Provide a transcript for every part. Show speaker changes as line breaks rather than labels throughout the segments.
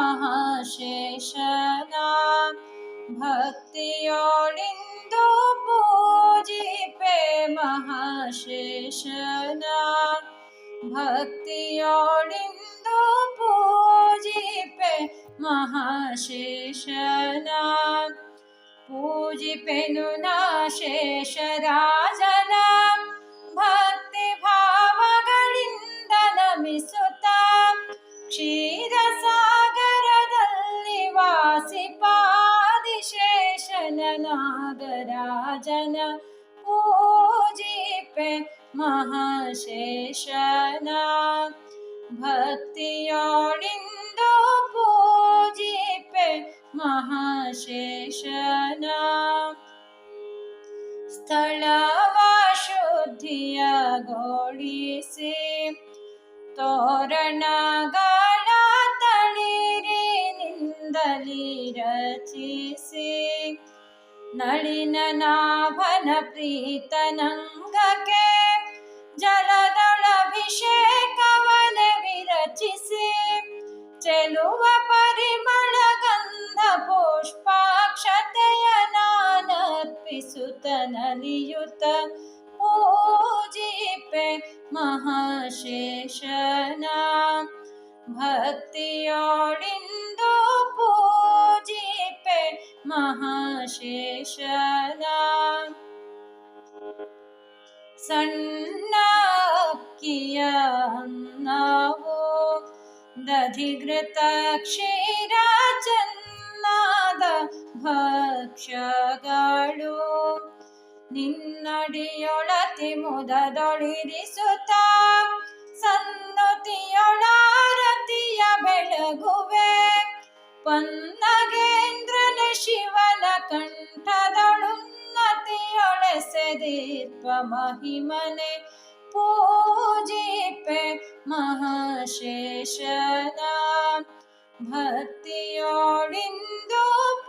ಮಹಾಶೇಷನ ಭಕ್ತಿಯೋಳಿಂದು ಪೂಜಿಪೆ ಮಹಾಶೇಷನ ಭಕ್ತಿಯೋಳಿಂದು ಪೂಜಿಪೆ ಮಹಾಶೇಷನ ಪೂಜಿಪೆನು ನಾ ಶೇಷರಾ गण नागराजन पूजिपे ಮಹಾಶೇಷನ ಭಕ್ತಿಯೋಡಿಂದ ಪೂಜಿಪೆ ಮಹಾಶೇಷನ ಸ್ಥಳವ ಶುದ್ಧಿಯ ಗೋಳಿಸಿ ತೋರಣಗ ನಳಿನನಾಭನಪ್ರೀತನಂಗಕ್ಕೆ ಜಲದಳಭಿಷೇಕವನ ವಿರಚಿಸಿ ಚೆಲುವ ಪರಿಮಳ ಗಂಧ ಪುಷ್ಪಾಕ್ಷತೆಯ ನಾನರ್ಪಿಸುತ್ತ ನಲಿಯುತ್ತ ಪೂಜಿಪೆ ಮಹಾಶೇಷನ ಭಕ್ತಿಯೋಡಿ ಮಹಾಶೇಷನ ಸಣ್ಣ ಅಕ್ಕಿಯ ನಾವು ದಧಿಘೃತ ಕ್ಷೀರ ಚನ್ನಾದ ಭಕ್ಷಗಳು ನಿನ್ನಡಿಯೊಳತಿ ಮುದದೊಳಿರಿಸುತ್ತ ಸನ್ನತಿಯೊಳಾರತಿಯ ಬೆಳಗುವೆ ಪನ್ನ कण्ठ दुन्नोडसे दीपमहिमने पूजिपे महाशेषना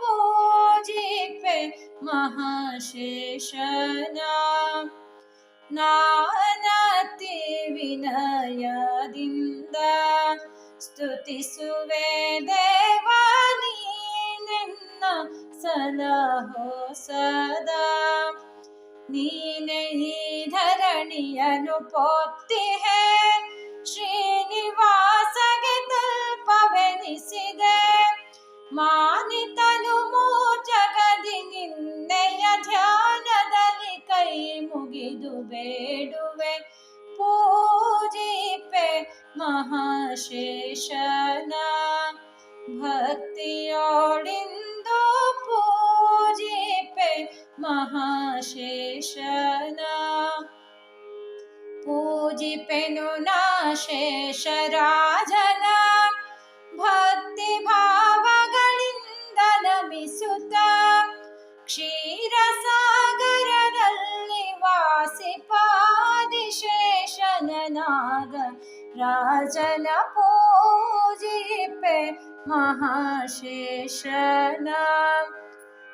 भोरिन्दो पूजिपे ನಾನತಿ ವಿನಯದಿಂದ ಸ್ತುತಿಸುವೆ ದೇವ ಸಲಹೋ ಸದಾ ನೀನೆ ಈ ಧರಣಿಯನು ಪೋತ್ತಿಹೆ ಶ್ರೀನಿವಾಸಗೆ ತಲ್ಪವೆನಿಸಿದೆ ಮಾನಿತನು ಮೂ ಜಗದಿ ನಿನ್ನೆಯ ಧ್ಯಾನದಲ್ಲಿ ಕೈ ಮುಗಿದು ಬೇಡುವೆ ಪೂಜಿಪೆ ಮಹಾಶೇಷನ ಭಕ್ತಿಯೋಡಿ शेषन पूजिपेणुना शेषराजनं भक्तिभावगिन्दनमिसुता क्षीरसागरदल्लिवासिपादिशेषन नाग राजन पूजिपे पे